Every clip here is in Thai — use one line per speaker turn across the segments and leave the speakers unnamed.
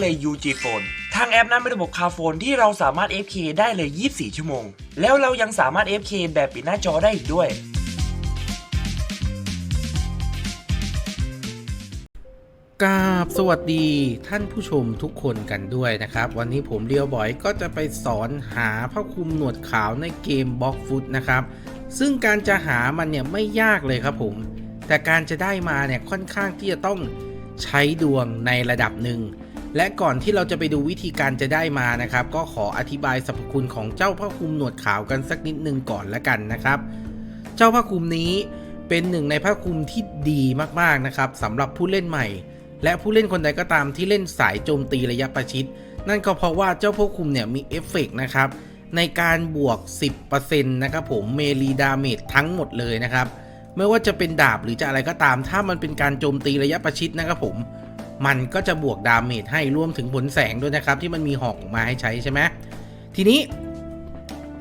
เลย UG Phone ทางแอปนั้นเป็นระบบคาโฟนที่เราสามารถ FK ได้เลย 24 ชั่วโมง แล้วเรายังสามารถ FK แบบปิดหน้าจอได้อีกด้วย
กราบสวัสดีท่านผู้ชมทุกคนกันด้วยนะครับ วันนี้ผมเรียวบอยก็จะไปสอนหาผ้าคลุมหนวดขาวในเกมบล็อกฟุตนะครับ ซึ่งการจะหามันเนี่ยไม่ยากเลยครับผม แต่การจะได้มาเนี่ยค่อนข้างที่จะต้องใช้ดวงในระดับหนึ่ง และก่อนที่เราจะไปดูวิธีการจะได้มานะครับ ก็ขออธิบายสรรพคุณของเจ้าผ้าคลุมหนวดขาวกันสักนิดนึงก่อนละกันนะครับ เจ้าผ้าคลุมนี้เป็นหนึ่งในผ้าคลุมที่ดีมากๆนะครับสำหรับผู้เล่นใหม่ และผู้เล่นคนใดก็ตามที่เล่นสายโจมตีระยะประชิด นั่นก็เพราะว่าเจ้าผ้าคลุมเนี่ยมีเอฟเฟกต์นะครับในการบวก 10%นะครับผมเมลีดาเมจทั้งหมดเลยนะครับ ไม่ว่าจะเป็นดาบหรือจะอะไรก็ตาม ถ้ามันเป็นการโจมตีระยะประชิดนะครับผม มันก็จะบวกดาเมจให้รวมถึงผลแสงด้วยนะครับ ที่มันมีหอกออกมาให้ใช้ใช่ไหมทีนี้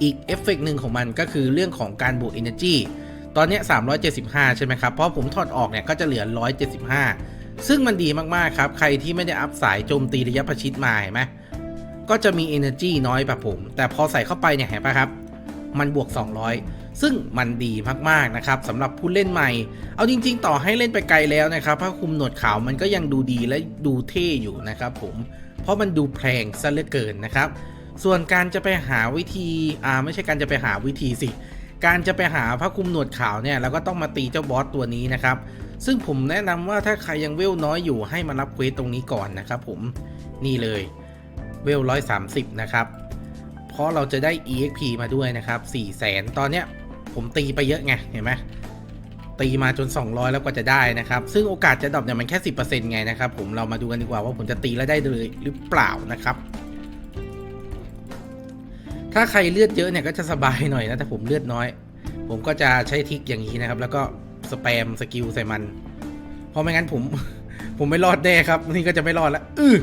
อีกเอฟเฟกต์หนึ่งของมันก็คือเรื่องของการบวก Energy ตอนนี้ย375 ใช่ไหมครับ เพราะผมถอดออกเนี่ยก็จะเหลือ 175 ซึ่งมันดีมาก ๆ ครับ ใครที่ไม่ได้อัพสายโจมตีระยะประชิดมาเห็นไหมก็จะมี Energy น้อยแบบผม แต่พอใส่เข้าไปเนี่ยเห็นปะครับ มันบวก 200 ซึ่งมันดีมากๆนะครับสำหรับผู้เล่นใหม่ เอาจริง ๆ ต่อให้เล่นไปไกลแล้วนะครับผ้าคลุมหนวดขาวมันก็ยังดูดีและดูเท่อยู่นะครับผมเพราะมันดูแพงซะเหลือเกินนะครับ ส่วนการจะไปหาวิธีอ่าไม่ใช่การจะไปหาวิธีสิ การจะไปหาผ้าคลุมหนวดขาวเนี่ยเราก็ต้องมาตีเจ้าบอสตัวนี้นะครับซึ่งผมแนะนำว่าถ้าใครยังเวลน้อยอยู่ให้มารับเควสตรงนี้ก่อนนะครับผมนี่เลยเวล130นะครับ เพราะเราจะได้ EXP มาด้วยนะครับ4 0 0แสนตอนเนี้ย ผมตีไปเยอะไงเห็นไหมตีมาจน 200 แล้วก็จะได้นะครับ ซึ่งโอกาสจะดรอปเนี่ยมันแค่ 10%ไงนะครับ ผมเรามาดูกันดีกว่าว่าผมจะตีแล้วได้เลยหรือเปล่านะครับ ถ้าใครเลือดเยอะเนี่ยก็จะสบายหน่อยนะแต่ผมเลือดน้อย ผมก็จะใช้ทิกอย่างนี้นะครับ แล้วก็สแปมสกิลใส่มัน เพราะไม่งั้นผมผมไม่รอดแน่ครับนี่ก็จะไม่รอดแล้วอือ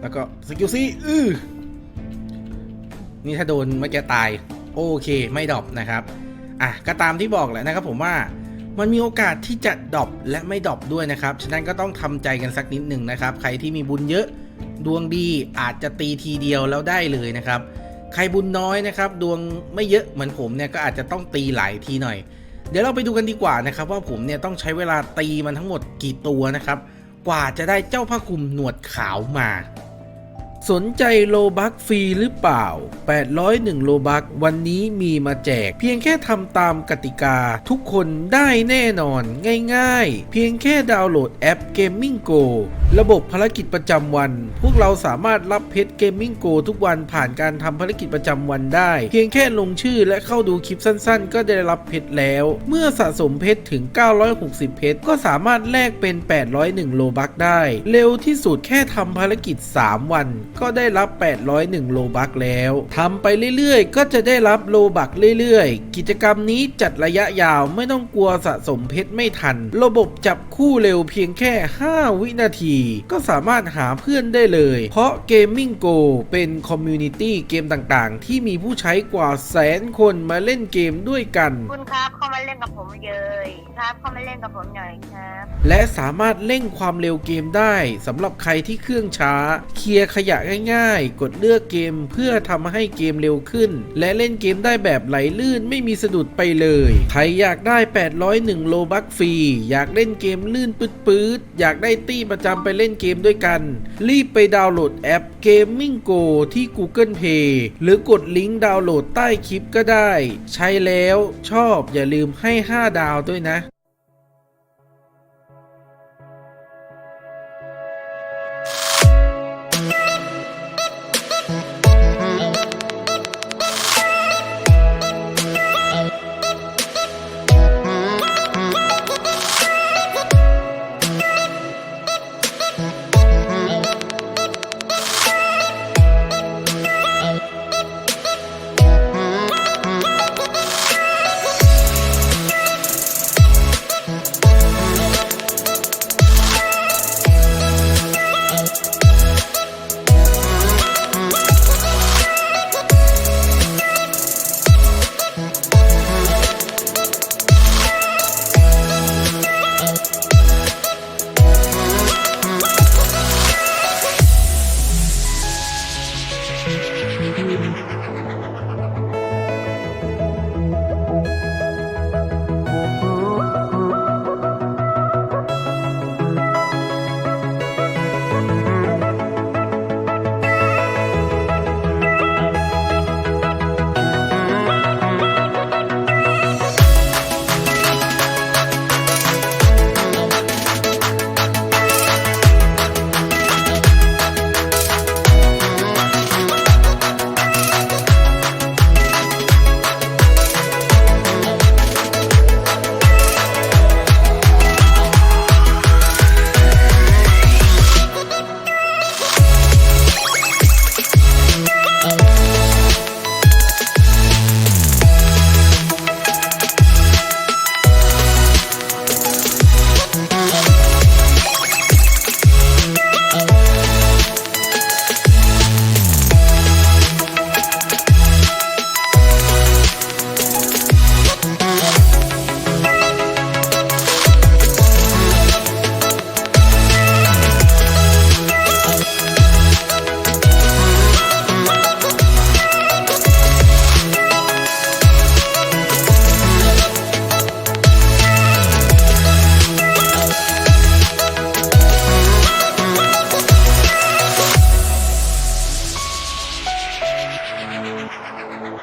แล้วก็สกิลซี่อือนี่ถ้าโดนเมื่อกี้ตาย โอเคไม่ดรอปนะครับอะก็ตามที่บอกแหละนะครับผมว่ามันมีโอกาสที่จะดรอปและไม่ดรอปด้วยนะครับ ฉะนั้นก็ต้องทำใจกันสักนิดหนึ่งนะครับ ใครที่มีบุญเยอะดวงดีอาจจะตีทีเดียวแล้วได้เลยนะครับ ใครบุญน้อยนะครับ ดวงไม่เยอะเหมือนผมเนี่ยก็อาจจะต้องตีหลายทีหน่อย เดี๋ยวเราไปดูกันดีกว่านะครับ ว่าผมเนี่ยต้องใช้เวลาตีมันทั้งหมดกี่ตัวนะครับ กว่าจะได้เจ้าผ้าคลุมหนวดขาวมา สนใจโลบักฟรีหรือเปล่า 801 โลบักวันนี้มีมาแจก เพียงแค่ทำตามกติกา ทุกคนได้แน่นอนง่ายๆ เพียงแค่ดาวน์โหลดแอป Gaming Go ระบบภารกิจประจำวัน พวกเราสามารถรับเพชร Gaming Go ทุกวันผ่านการทำภารกิจประจำวันได้ เพียงแค่ลงชื่อและเข้าดูคลิปสั้นๆ ก็ได้รับเพชรแล้ว เมื่อสะสมเพชรถึง 960 เพชรก็สามารถแลกเป็น 801 โลบักได้ เร็วที่สุดแค่ทำภารกิจ 3 วันก็ได้รับ 801 โลบักแล้วทำไปเรื่อยๆ ก็จะได้รับโลบักเรื่อยๆ กิจกรรมนี้จัดระยะยาวไม่ต้องกลัวสะสมเพชรไม่ทัน ระบบจับคู่เร็วเพียงแค่ 5 วินาที ก็สามารถหาเพื่อนได้เลย เพราะ Gaming Go เป็นคอมมูนิตี้เกมต่างๆ ที่มีผู้ใช้กว่าแสนคนมาเล่นเกมด้วยกัน
คุณครับเข้ามาเล่นกับผมเลยครับเข้ามาเล่นกับผมหน่อยครับ
และสามารถเร่งความเร็วเกมได้สำหรับใครที่เครื่องช้า เคลียร์ขยะง่ายๆ กดเลือกเกมเพื่อทำให้เกมเร็วขึ้น และเล่นเกมได้แบบไหลลื่นไม่มีสะดุดไปเลย ใครอยากได้ 801 โลบัคฟรี อยากเล่นเกมลื่นปื๊ดๆ อยากได้ตี้ประจำไปเล่นเกมด้วยกัน รีบไปดาวน์โหลดแอป Gaming Go ที่ Google Play หรือกดลิงก์ดาวน์โหลดใต้คลิปก็ได้ ใช้แล้วชอบอย่าลืมให้ 5 ดาวด้วยนะ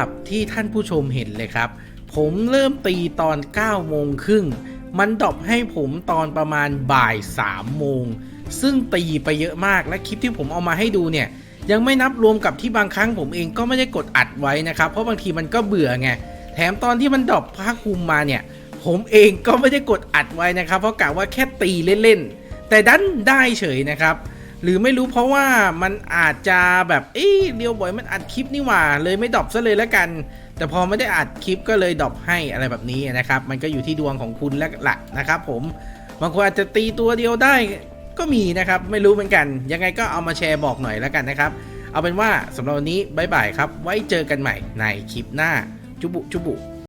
าพที่ท่านผู้ชมเห็นเลยครับ ผมเริ่มตีตอน 9 โมงครึ่ง มันดรอปให้ผมตอนประมาณบ่าย 3 โมง ซึ่งตีไปเยอะมากและคลิปที่ผมเอามาให้ดูเนี่ย ยังไม่นับรวมกับที่บางครั้งผมเองก็ไม่ได้กดอัดไว้นะครับ เพราะบางทีมันก็เบื่อไง แถมตอนที่มันดรอปผ้าคลุมมาเนี่ย ผมเองก็ไม่ได้กดอัดไว้นะครับ เพราะกะว่าแค่ตีเล่นๆ แต่ดันได้เฉยนะครับ หรือไม่รู้เพราะว่ามันอาจจะแบบเอ้ยเดียวบ่อยมันอัดคลิปนี่หว่า เลยไม่ดรอปซะเลยแล้วกัน แต่พอไม่ได้อัดคลิปก็เลยดรอปให้อะไรแบบนี้นะครับ มันก็อยู่ที่ดวงของคุณแล้วละนะครับ ผมบางคนอาจจะตีตัวเดียวได้ก็มีนะครับ ไม่รู้เหมือนกัน ยังไงก็เอามาแชร์บอกหน่อยแล้วกันนะครับ เอาเป็นว่าสำหรับวันนี้บายบายครับ ไว้เจอกันใหม่ในคลิปหน้าจุบุจุบุ